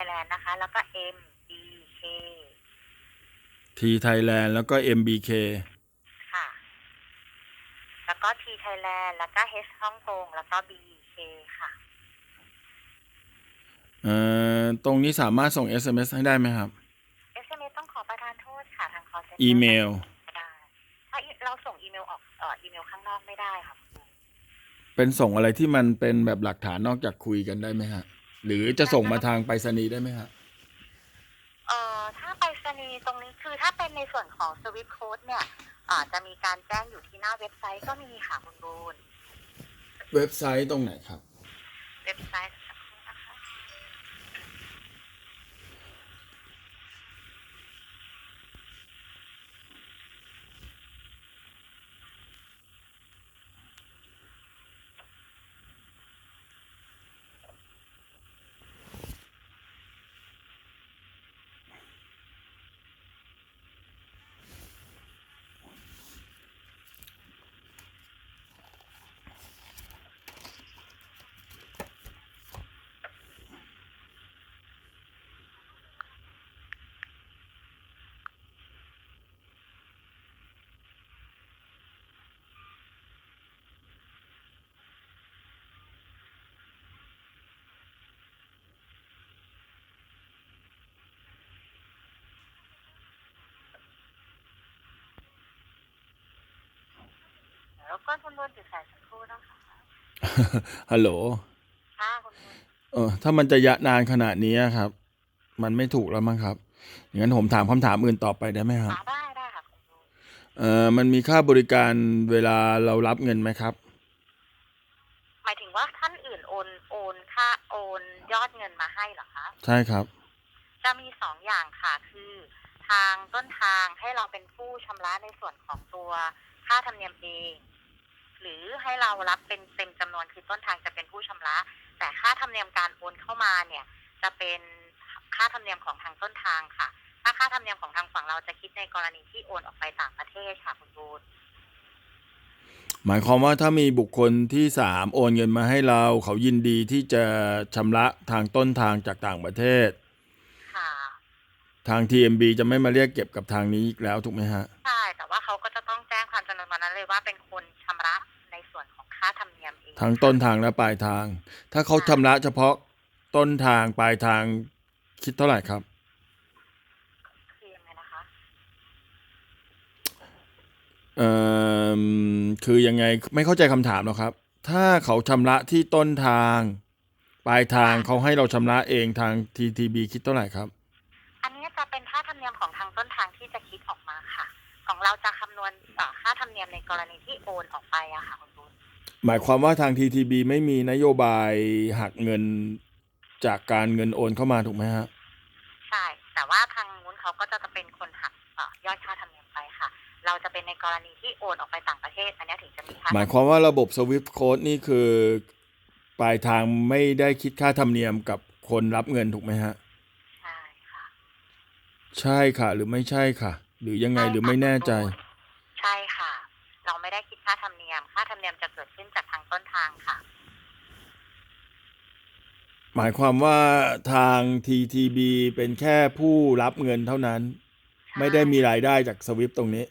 Thailand นะคะ แล้วก็ M B K T Thailand แล้วก็ MBK ค่ะ แล้วก็ T Thailand แล้วก็ H ฮ่องกงแล้วก็ B K ค่ะ เอ่อตรงนี้สามารถส่ง SMS ให้ได้ไหมครับ SMS ต้องขอประทานโทษค่ะทาง call center อีเมล ไม่ได้ถ้าเราส่งอีเมลออกเอ่ออีเมลข้างนอกไม่ได้ค่ะคุณครูเป็นส่งอะไรที่มันเป็นแบบหลักฐานนอกจากคุยกันได้ไหมฮะ หรือจะส่งมาทางไปรษณีย์ได้ไหมฮะ เอ่อถ้าไปรษณีย์ตรงนี้คือถ้าเป็นในส่วนของ Swift Code เนี่ยเอ่อจะมีการแจ้งอยู่ที่หน้าเว็บไซต์ก็มีค่ะคุณบูนเว็บไซต์ตรงไหนครับ เว็บไซต์ แล้วก็คุณบูนติดสายสักครู่นะคะฮัลโหลค่ะคุณบูนเออถ้ามันจะยะนานขนาดนี้ครับ มันไม่ถูกแล้วมั้งครับอย่างนั้นผมถามคำถามอื่นต่อไปได้ไหมครับ อ่าได้ได้ค่ะคุณบูนเออมันมีค่าบริการเวลาเรารับเงินไหมครับ หมายถึงว่าท่านอื่นโอนโอนค่าโอนยอดเงินมาให้เหรอคะ ใช่ครับ จะมีสองอย่างค่ะคือทางต้นทางให้เราเป็นผู้ชำระในส่วนของตัวค่าธรรมเนียมเอง หรือให้เรารับเป็นเต็มจำนวนคือต้นทางจะเป็นผู้ชำระ แต่ค่าธรรมเนียมการโอนเข้ามาเนี่ย จะเป็นค่าธรรมเนียมของทางต้นทางค่ะ ถ้าค่าธรรมเนียมของทางฝั่งเราจะคิดในกรณีที่โอนออกไปต่างประเทศค่ะคุณบูนหมายความว่าถ้ามีบุคคลที่สามโอนเงินมาให้เรา เขายินดีที่จะชำระทางต้นทางจากต่างประเทศ ทาง TMB จะไม่มาเรียกเก็บกับทางนี้อีกแล้วถูกไหมฮะ ใช่ แต่ว่าเขาก็จะต้องแจ้งความจำนวนวันนั้นเลยว่าเป็นคนชำระในส่วนของค่าธรรมเนียมเองทั้งต้นทางและปลายทาง ถ้าเขาชำระเฉพาะต้นทางปลายทางคิดเท่าไหร่ครับ คือยังไงนะคะ เอ่อคือยังไงไม่เข้าใจคำถามหรอกครับ ถ้าเขาชำระที่ต้นทาง ปลายทางเขาให้เราชำระเองทาง TTB คิดเท่าไหร่ครับ ต้นทางที่จะคิดออกมาค่ะ ของเราจะคำนวณเอ่อค่าธรรมเนียมในกรณีที่โอนออกไปอะค่ะคุณบุญหมายความว่าทาง TTB ไม่มีนโยบายหักเงินจากการเงินโอนเข้ามาถูกไหมฮะใช่แต่ว่าทางนู้นเขาก็จะเป็นคนหักเอ่อยอดค่าธรรมเนียมไปค่ะ เราจะเป็นในกรณีที่โอนออกไปต่างประเทศ อันนี้ถึงจะมีค่าหมายความว่าระบบ Swift Code นี่คือปลายทางไม่ได้คิดค่าธรรมเนียมกับคนรับเงินถูกไหมฮะใช่ค่ะ ใช่ค่ะ หรือไม่ใช่ค่ะ หรือยังไงหรือไม่แน่ใจ ใช่ค่ะ เราไม่ได้คิดค่าธรรมเนียม ค่าธรรมเนียมจะเกิดขึ้นจากทางต้นทางค่ะ หมายความว่าทาง TTB เป็นแค่ผู้รับเงินเท่านั้น ไม่ได้มีรายได้จากสวิฟตรงนี้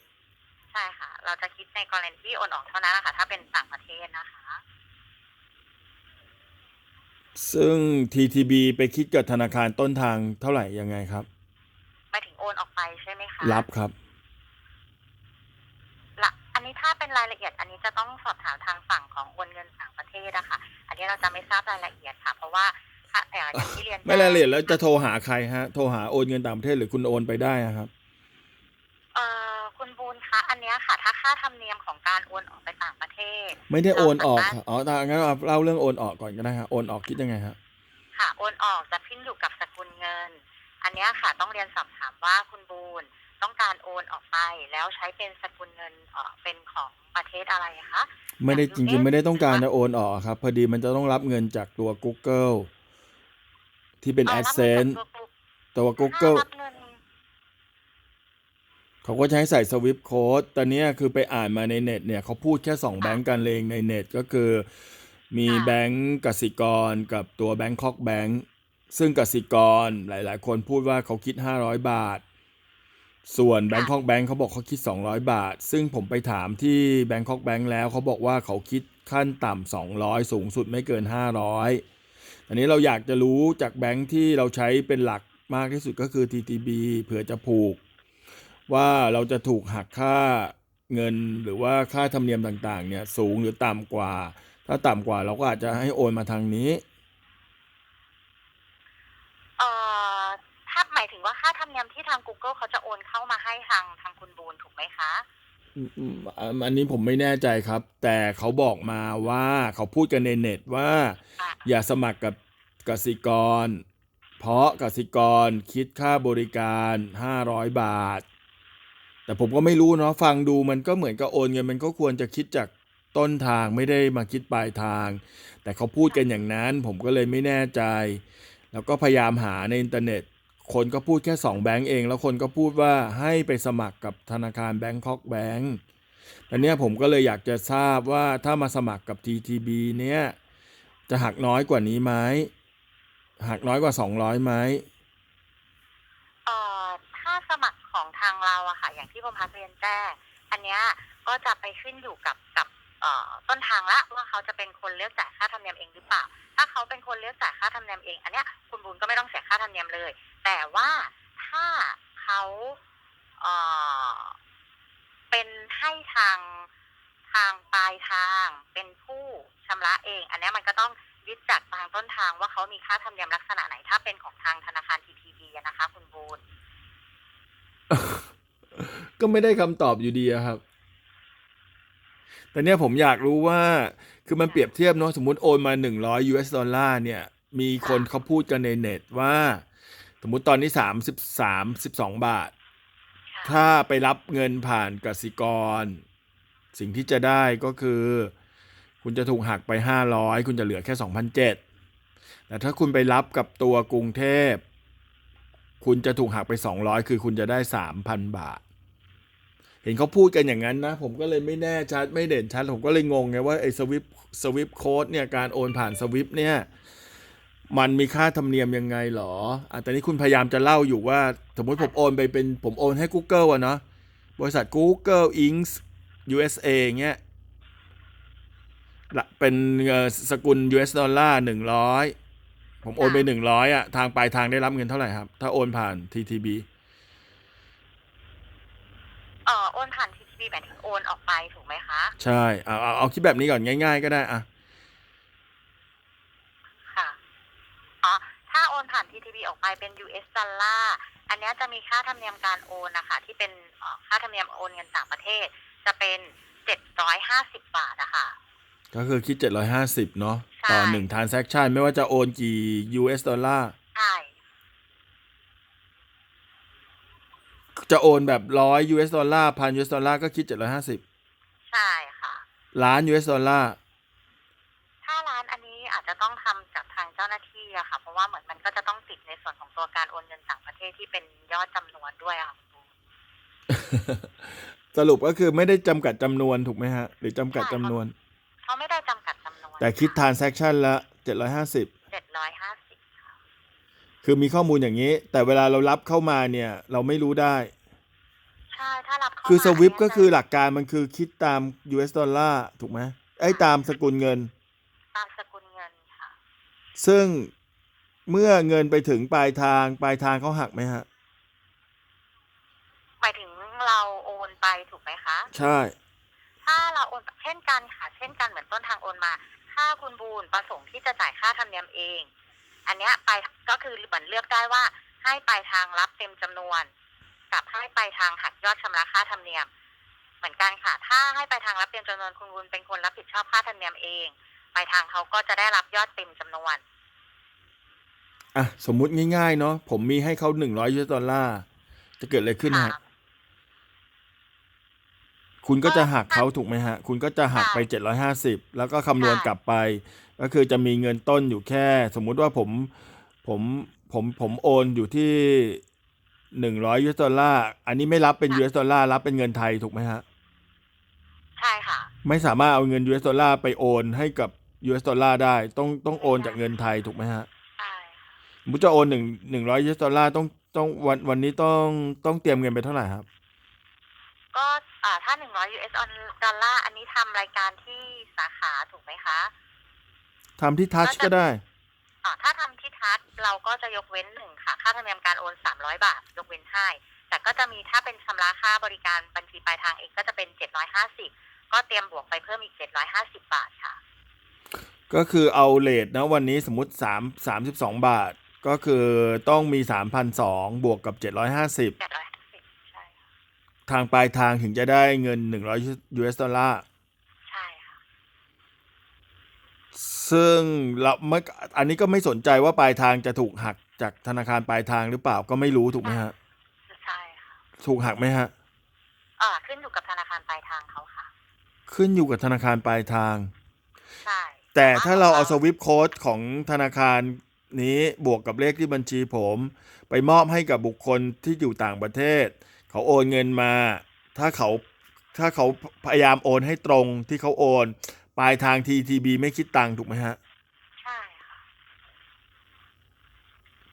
ใช่ค่ะ เราจะคิดในกรณีที่โอนออกเท่านั้นนะคะถ้าเป็นต่างประเทศนะคะ ซึ่ง TTB ไปคิดกับธนาคารต้นทางเท่าไหร่ยังไงครับหมายถึงโอนออกไปใช่ไหมคะรับครับละอันนี้ถ้าเป็นรายละเอียด อันนี้จะต้องสอบถามทางฝั่งของโอนเงินต่างประเทศอะค่ะ อันนี้เราจะไม่ทราบรายละเอียดค่ะ เพราะว่าค่ะเอ่ออย่างที่เรียนไม่รายละเอียดแล้วจะโทรหาใครฮะ โทรหาโอนเงินต่างประเทศหรือคุณโอนไปได้อะครับเอ่อคุณบูนคะอันเนี้ยค่ะ ถ้าค่าธรรมเนียมของการโอนออกไปต่างประเทศ ไม่ได้โอนออกเราสามารถค่ะอ๋อถ้างั้นเอาเล่าเรื่องโอนออกก่อนก็ได้ฮะโอนออกคิดยังไงฮะค่ะ โอนออกจะขึ้นอยู่กับสกุลเงิน อันเนี้ยค่ะต้องเรียนสอบถามว่าคุณบูนต้องการโอนออกไปแล้วใช้เป็นสกุลเงินเอ่อเป็นของประเทศอะไรคะไม่ได้อยากจรู้ริงๆเอ๊ะไม่ได้ต้องการจะโอนออกครับ พอดีมันจะต้องรับเงินจากตัว Google ที่เป็นเอ่อรับเงิน AdSense จากตัวตัวถ้า Google รับเงินเขาก็ใช้ใส่ Swift Code แต่เนี้ยคือไปอ่านมาในเน็ตเนี่ยเขาพูดแค่2แบงก์กันเองในเน็ตก็คือ มีค่ะแบงก์กสิกรกับตัวแบงคอกแบงก์ ซึ่งกสิกรหลาย ๆ คนพูดว่าเขาคิด 500 บาท ส่วนแบงคอกแบงค์เขาบอกเขาคิด 200 บาท ซึ่งผมไปถามที่แบงคอกแบงค์แล้วเขาบอกว่าเขาคิดขั้นต่ำ200 สูงสุดไม่เกิน 500 อันนี้เราอยากจะรู้จากแบงค์ที่เราใช้เป็นหลักมากที่สุดก็คือ TTB เผื่อจะผูก ว่าเราจะถูกหักค่าเงินหรือว่าค่าธรรมเนียมต่าง ๆ เนี่ยสูงหรือต่ำกว่า ถ้าต่ำกว่าเราก็อาจจะให้โอนมาทางนี้ เอ่อถ้าหมายถึง ว่าค่าธรรมเนียมที่ทาง Google เขาจะโอนเข้ามาให้ทางทางคุณบูนถูกไหมคะอืมอืมอ่าอันนี้ผมไม่แน่ใจครับ แต่เขาบอกมาว่าเขาพูดกันในเน็ตว่าอะอย่าสมัครกับกสิกร เพราะกสิกรคิดค่าบริการ500บาท แต่ผมก็ไม่รู้เนาะฟังดูมันก็เหมือนกับโอนเงินมันก็ควรจะคิดจากต้นทางไม่ได้มาคิดปลายทาง แต่เขาพูดกันอย่างนั้น ผมก็เลยไม่แน่ใจ แล้วก็พยายามหาในอินเทอร์เน็ต คนก็พูดแค่ 2 แบงก์เอง แล้วคนก็พูดว่าให้ไปสมัครกับธนาคารแบงคอกแบงก์แต่เนี้ยผมก็เลยอยากจะทราบว่าถ้ามาสมัครกับ TTB เนี่ยจะหักน้อยกว่านี้ไหมหักน้อยกว่า 200ไหมเอ่อถ้าสมัครของทางเราอะค่ะ อย่างที่ผมพักเรียนแจ้งอันเนี้ยก็จะไปขึ้นอยู่กับกับเอ่อต้นทางละว่าเขาจะเป็นคนเลือกจ่ายค่าธรรมเนียมเองหรือเปล่า ถ้าเขาเป็นคนเลือกจ่ายค่าธรรมเนียมเอง อันเนี้ยคุณบุญก็ไม่ต้องเสียค่าธรรมเนียมเลย แต่ว่าถ้าเขาเอ่อเป็นให้ทางทางปลายทางเป็นผู้ชำระเอง อันนี้มันก็ต้องยึดจากทางต้นทางว่าเขามีค่าธรรมเนียมลักษณะไหน ถ้าเป็นของทางธนาคาร TTB อะนะคะ คุณบูญก็ไม่ได้คำตอบอยู่ดีครับ แต่เนี่ยผมอยากรู้ว่า คือมันเปรียบเทียบเนาะสมมติโอนมา100 US ดอลลาร์เนี่ย มีคนเขาพูดกันในเน็ตว่า สมมุติตอนนี้33 12บาทค่ะถ้าไปรับเงินผ่านกสิกร สิ่งที่จะได้ก็คือ คุณจะถูกหักไป500คุณจะเหลือแค่2,007แต่ถ้าคุณไปรับกับตัวกรุงเทพ คุณจะถูกหักไป200คือคุณจะได้3,000บาท เห็นเขาพูดกันอย่างนั้นนะ ผมก็เลยไม่แน่ชัดไม่เด่นชัด ผมก็เลยงงไงว่าไอ้สวิปสวิปโค้ดเนี่ยการโอนผ่านสวิปเนี่ย มันมีค่าธรรมเนียมยังไงหรออะแต่นี้คุณพยายามจะเล่าอยู่ว่า สมมติผมโอนไปเป็นผมโอนให้ Google อะเนาะบริษัท Google Inc. USA เงี้ยละเป็นเอ่อสกุล US ดอลลาร์หนึ่งร้อยผมโอนไปหนึ่งร้อยอะทางปลายทางได้รับเงินเท่าไหร่ครับ ถ้าโอนผ่าน TTB เอ่อโอนผ่าน TTB หมายถึงโอนออกไปถูกไหมคะ ใช่ เอาเอาเอาคิดแบบนี้ก่อนง่าย ๆ ก็ได้อะค่ะ อ๋อ ถ้าโอนผ่าน TTB ออกไปเป็น US ดอลลาร์อันเนี้ยจะมีค่าธรรมเนียมการโอนนะคะที่เป็นเอ่อค่าธรรมเนียมโอนเงินต่างประเทศ จะเป็นเจ็ดร้อยห้าสิบบาทอะค่ะก็คือคิด 750 เนาะใช่ต่อหนึ่ง transaction ไม่ว่าจะโอนกี่ US ดอลลาร์ใช่จะโอนแบบร้อย US ดอลลาร์พัน US ดอลลาร์ก็คิด 750 ใช่ค่ะ ล้าน US ดอลลาร์ถ้าร้านอันนี้อาจจะต้องทำจากทาง เจ้าหน้าที่อะค่ะ เพราะว่าเหมือนมันก็จะต้องติดในส่วนของตัวการโอนเงินต่างประเทศที่เป็นยอดจำนวนด้วยอะค่ะคุณปูสรุปก็คือไม่ได้จำกัดจำนวนถูกไหมฮะ หรือจำกัดจำนวนเขาไม่ได้จำกัดจำนวน แต่คิดทาน transaction ละ750เจ็ดร้อยห้าสิบค่ะคือมีข้อมูลอย่างนี้ แต่เวลาเรารับเข้ามาเนี่ย เราไม่รู้ได้ใช่ถ้ารับเข้าคือมาสวิปเนี่ยก็คือหลักการมันคือคิดตาม US ดอลลาร์ถูกไหมไอ้ยตามสกุลเงิน ตามสกุลเงินค่ะ ซึ่งเมื่อเงินไปถึงปลายทาง ปลายทางเขาหักไหมฮะ หมายถึงเราโอนไปถูกไหมคะ ใช่ ถ้าเราโอนเช่นกันค่ะ เช่นกันเหมือนต้นทางโอนมา ถ้าคุณบูนประสงค์ที่จะจ่ายค่าธรรมเนียมเอง อันเนี้ยไปก็คือเหมือนเลือกได้ว่าให้ปลายทางรับเต็มจำนวน กับให้ปลายทางหักยอดชำระค่าธรรมเนียม เหมือนกันค่ะ ถ้าให้ปลายทางรับเต็มจำนวนคุณบูนเป็นคนรับผิดชอบค่าธรรมเนียมเองป ลายทางเขาก็จะได้รับยอดเต็มจำนวน อะ สมมุติง่ายๆ เนาะผมมีให้เขาหนึ่งร้อยยูเอสดอลลาร์จะเกิดอะไรขึ้นค่ะฮะคุณก็จะหักเขาถูกไหมฮะ คุณก็จะหักไปเจ็ดร้อยห้าสิบแล้วก็คำนวณใช่กลับไป ก็คือจะมีเงินต้นอยู่แค่ สมมุติว่าผมผมผมผมโอนอยู่ที่หนึ่งร้อยยูเอสดอลลาร์ อันนี้ไม่รับเป็นยูเอสดอลลาร์รับเป็นเงินไทยถูกไหมฮะ ใช่ค่ะ ไม่สามารถเอาเงิน US ดอลลาร์ไปโอนให้กับ US ดอลลาร์ได้ ต้องต้องโอนจากเงินไทยถูกไหมฮะใช่มุติจะโอนหนึ่งหนึ่งร้อยยูเอสดอลลาร์ต้องต้องวันวันนี้ต้องต้องเตรียมเงินไปเท่าไหร่ครับ ก็อ่าถ้า100 US ดอลลาร์อันนี้ทำรายการที่สาขาถูกไหมคะ ทำที่ทัชก็จะก็ได้ อ่าถ้าทำที่ทัชเราก็จะยกเว้นหนึ่งค่ะ ค่าธรรมเนียมการโอน300บาท ยกเว้นให้ แต่ก็จะมีถ้าเป็นชำระค่าบริการบัญชีปลายทางเองก็จะเป็น750ก็เตรียมบวกไปเพิ่มอีก750บาทค่ะ ก็คือเอาเลทนะวันนี้สมมติสามสามสิบสองบาท ก็คือต้องมีสามพันสองบวกกับเจ็ดร้อยห้าสิบ750ใช่ค่ะทางปลายทางถึงจะได้เงินหนึ่งร้อยยูเอสดอลลาร์ ใช่ค่ะซึ่งเราไม่อันนี้ก็ไม่สนใจว่าปลายทางจะถูกหักจากธนาคารปลายทางหรือเปล่าก็ไม่รู้ถูกไหมฮะ ใช่ค่ะถูกหักไหมฮะ อ่าขึ้นอยู่กับธนาคารปลายทางเขาค่ะ ขึ้นอยู่กับธนาคารปลายทางใช่ แต่ถ้าเราเอาสวิปโค้ดของธนาคารนี้บวกกับเลขที่บัญชีผม ไปมอบให้กับบุคคลที่อยู่ต่างประเทศ เขาโอนเงินมา ถ้าเขาถ้าเขาพยายามโอนให้ตรงที่เขาโอน ปลายทาง TTB ไม่คิดตังค์ถูกไหมฮะ ใช่ค่ะ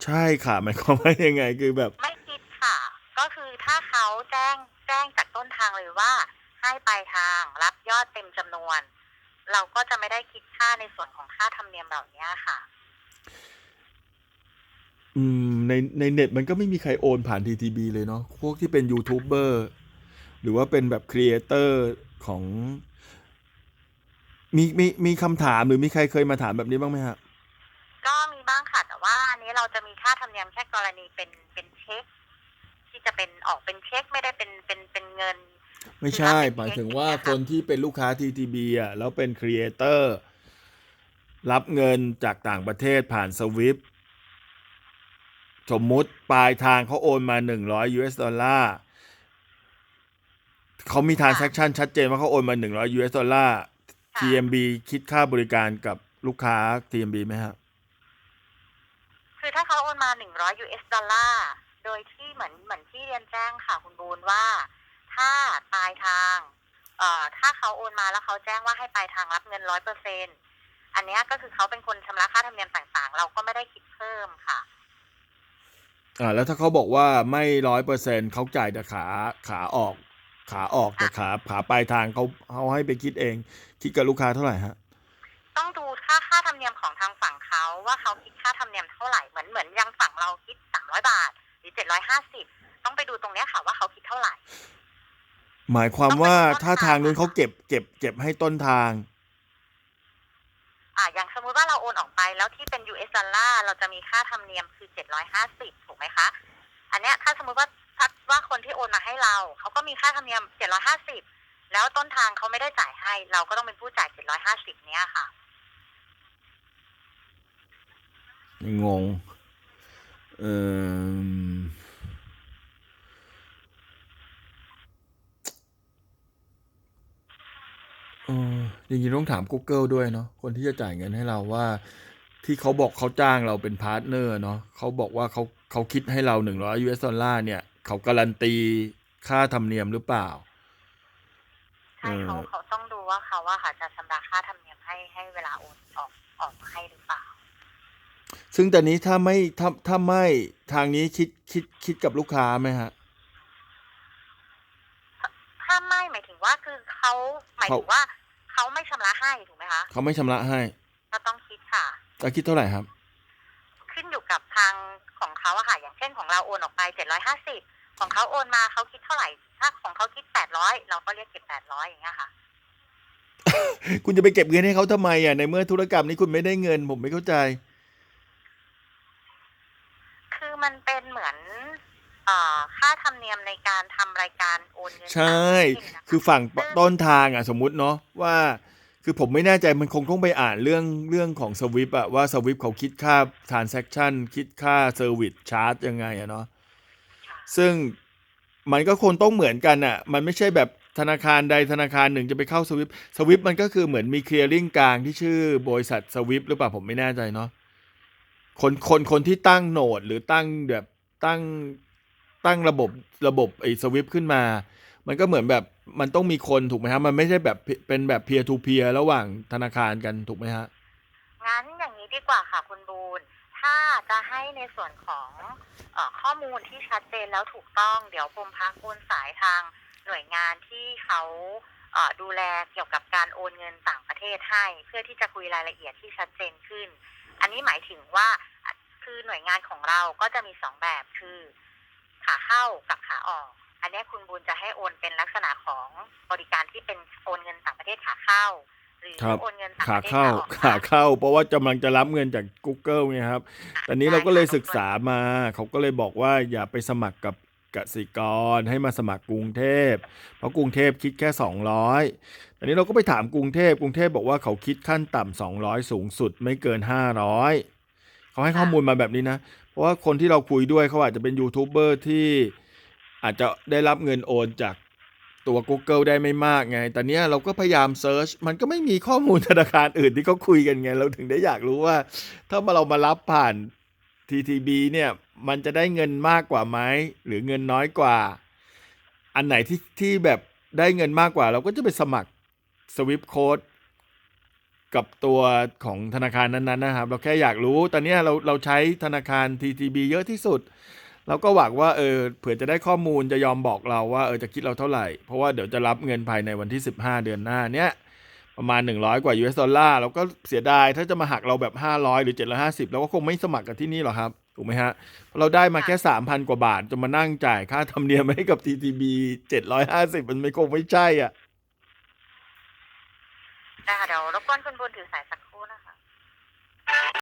ใช่ค่ะหมายความว่ายังไงคือแบบ ไม่คิดค่ะ ก็คือถ้าเขาแจ้งแจ้งจากต้นทางเลยว่า ให้ปลายทางรับยอดเต็มจำนวน เราก็จะไม่ได้คิดค่าในส่วนของค่าธรรมเนียมเหล่านี้ค่ะ อืม ในในเน็ตมันก็ไม่มีใครโอนผ่าน TTB เลยเนาะพวกที่เป็นยูทูบเบอร์หรือว่าเป็นแบบครีเอเตอร์ของ มีมีมีคำถามหรือมีใครเคยมาถามแบบนี้บ้างไหมฮะก็มีบ้างค่ะแต่ว่าอันนี้เราจะมีค่าธรรมเนียมแค่กรณีเป็นเป็นเช็ค ที่จะเป็นออกเป็นเช็คไม่ได้เป็นเป็นเป็นเงิน ไม่ใช่ หมายถึงว่าคนที่เป็นลูกค้า TTB อะแล้วเป็นครีเอเตอร์รับเงินจากต่างประเทศผ่านสวิฟสมมุติปลายทางเขาโอนมา 100 US ดอลลาร์เขามี transaction ชัดเจนว่าเขาโอนมา 100 US ดอลลาร์ค่ะ TMB คิดค่าบริการกับลูกค้า TMB ไหมฮะคือถ้าเขาโอนมา 100 US ดอลลาร์ โดยที่เหมือนเหมือนที่เรียนแจ้งค่ะคุณบูนว่า ถ้าปลายทางเอ่อถ้าเขาโอนมาแล้วเขาแจ้งว่าให้ปลายทางรับเงินร้อยเปอร์เซ็นอันเนี้ยก็คือเขาเป็นคนชำระค่าธรรมเนียมต่างๆ เราก็ไม่ได้คิดเพิ่มค่ะ อ่า แล้วถ้าเขาบอกว่าไม่ร้อยเปอร์เซ็นเขาจ่ายแต่ขาขาออก ขาออกแต่ขาขาปลายทางเขาเขาให้ไปคิดเอง คิดกับลูกค้าเท่าไหร่ฮะต้องดูค่าค่าธรรมเนียมของทางฝั่งเขาว่าเขาคิดค่าธรรมเนียมเท่าไหร่เหมือนเหมือนอยังฝั่งเราคิด300บาท หรือ750ต้องไปดูตรงเนี้ยค่ะว่าเขาคิดเท่าไหร่ หมายความว่าต้องเป็นต้นถ้าทางนู้นทางเขาเก็บเก็บเก็บให้ต้นทาง อ่าอย่างสมมุติว่าเราโอนออกไปแล้วที่เป็น US ดอลลาร์เราจะมีค่าธรรมเนียมคือ750ถูกไหมคะ อันเนี้ยถ้าสมมุติว่าถ้าว่าคนที่โอนมาให้เราเขาก็มีค่าธรรมเนียม750แล้วต้นทางเขาไม่ได้จ่ายให้ เราก็ต้องเป็นผู้จ่าย750เนี้ยค่ะงง เออเอ ออย่างนี้ต้องถาม Google ด้วยเนาะคนที่จะจ่ายเงินให้เราว่า ที่เขาบอกเขาจ้างเราเป็นพาร์ทเนอร์เนาะเขาบอกว่าเขาเขาคิดให้เราหนึ่งร้อย US ดอลลาร์เนี่ย เขาการันตีค่าธรรมเนียมหรือเปล่า ใช่เขาเออเขาต้องดูว่าเขาว่าค่ะจะชำระค่าธรรมเนียมให้ให้เวลาโอนออกออกมาให้หรือเปล่า ซึ่งตอนนี้ถ้าไม่ถ้าถ้าไม่ทางนี้คิดคิดคิดกับลูกค้าไหมฮะ ถ้าไม่หมายถึงว่าคือเขาหมายถึงว่า เขาไม่ชำระให้ถูกไหมคะเขาไม่ชำระให้ ก็ต้องคิดค่ะจะคิดเท่าไหร่ครับ ขึ้นอยู่กับทางของเขาอะค่ะ อย่างเช่นของเราโอนออกไปเจ็ดร้อยห้าสิบของเขาโอนมาเขาคิดเท่าไหร่ ถ้าของเขาคิดแปดร้อยเราก็เรียกเก็บแปดร้อยอย่างเงี้ยค่ะ คุณจะไปเก็บเงินให้เขาทำไมอะในเมื่อธุรกรรมนี้คุณไม่ได้เงิน ผมไม่เข้าใจ คือมันเป็นเหมือนเอ่อค่าธรรมเนียมในการทำรายการโอนเงินใช่ ต่างประเทศนะคะคือฝั่งต้นทางอะสมมุติเนาะว่า คือผมไม่แน่ใจมันคงต้องไปอ่านเรื่องเรื่องของสวิปอะว่าสวิปเขาคิดค่า transaction คิดค่า service charge ยังไงอะเนาะซึ่งมันก็ควรต้องเหมือนกันอะมันไม่ใช่แบบธนาคารใดธนาคารหนึ่งจะไปเข้าสวิปสวิปมันก็คือเหมือนมีเคลียร์ลิงกลางที่ชื่อบริษัทสวิปหรือเปล่าผมไม่แน่ใจเนาะคนคนคนที่ตั้งโหนดหรือตั้งแบบตั้ง ตั้งระบบระบบไอ้สวิปขึ้นมา มันก็เหมือนแบบมันต้องมีคนถูกไหมฮะ มันไม่ใช่แบบเป็นแบบเพียร์ทูเพียร์ระหว่างธนาคารกันถูกไหมฮะ งั้นอย่างนี้ดีกว่าค่ะคุณบูนถ้าจะให้ในส่วนของอข้อมูลที่ชัดเจนแล้วถูกต้อง เดี๋ยวผมพักโอนสายทางหน่วยงานที่เขาดูแลเกี่ยวกับการโอนเงินต่างประเทศให้ เพื่อที่จะคุยรายละเอียดที่ชัดเจนขึ้น อันนี้หมายถึงว่าคือหน่วยงานของเราก็จะมีสองแบบคือ ขาเข้ากับขาออก อันนี้คุณบุญจะให้โอนเป็นลักษณะของบริการที่เป็นโอนเงินต่างประเทศขาเข้าหรือครับโอนเงินต่างขาประเทศเข้าขาออกขาเข้า เพราะว่ากำลังจะรับเงินจาก Google ไงครับตอนนี้เราก็เลยศึกษามาเขาก็เลยบอกว่าอย่าไปสมัครกับกสิกรให้มาสมัครกรุงเทพ เพราะกรุงเทพคิดแค่ 200ตอนนี้เราก็ไปถามกรุงเทพกรุงเทพบอกว่าเขาคิดขั้นต่ำ200 สูงสุดไม่เกิน 500 เขาให้ข้อมูลมาแบบนี้นะ เพราะว่าคนที่เราคุยด้วยเขาอาจจะเป็นยูทูบเบอร์ที่อาจจะได้รับเงินโอนจากตัว Google ได้ไม่มากไง แต่เนี้ยเราก็พยายามเซิร์ช มันก็ไม่มีข้อมูลธนาคารอื่นที่เขาคุยกันไง เราถึงได้อยากรู้ว่า ถ้ามาเรามารับผ่าน TTB เนี่ย มันจะได้เงินมากกว่าไหม หรือเงินน้อยกว่า อันไหนที่ที่แบบได้เงินมากกว่า เราก็จะไปสมัคร Swift Code กับตัวของธนาคารนั้นๆนะครับ เราแค่อยากรู้ตอนนี้เราเราใช้ธนาคาร TTB เยอะที่สุดเราก็หวังว่าเออเผื่อจะได้ข้อมูลจะยอมบอกเราว่าเออจะคิดเราเท่าไหร่ เพราะว่าเดี๋ยวจะรับเงินภายในวันที่ 15 เดือนหน้าเนี้ยประมาณ 100 กว่า US ดอลลาร์เราก็เสียดายถ้าจะมาหักเราแบบ 500 หรือ 750เราก็คงไม่สมัครกับที่นี่หรอกครับ ถูกไหมฮะ เราะเราได้มาแค่ 3,000 กว่าบาท จะมานั่งจ่ายค่าธรรมเนียมให้กับ TTB 750 มันไม่คงไม่ใช่อะ ได้ค่ะเดี๋ยวรบกวนคุณบุญถือสายสัก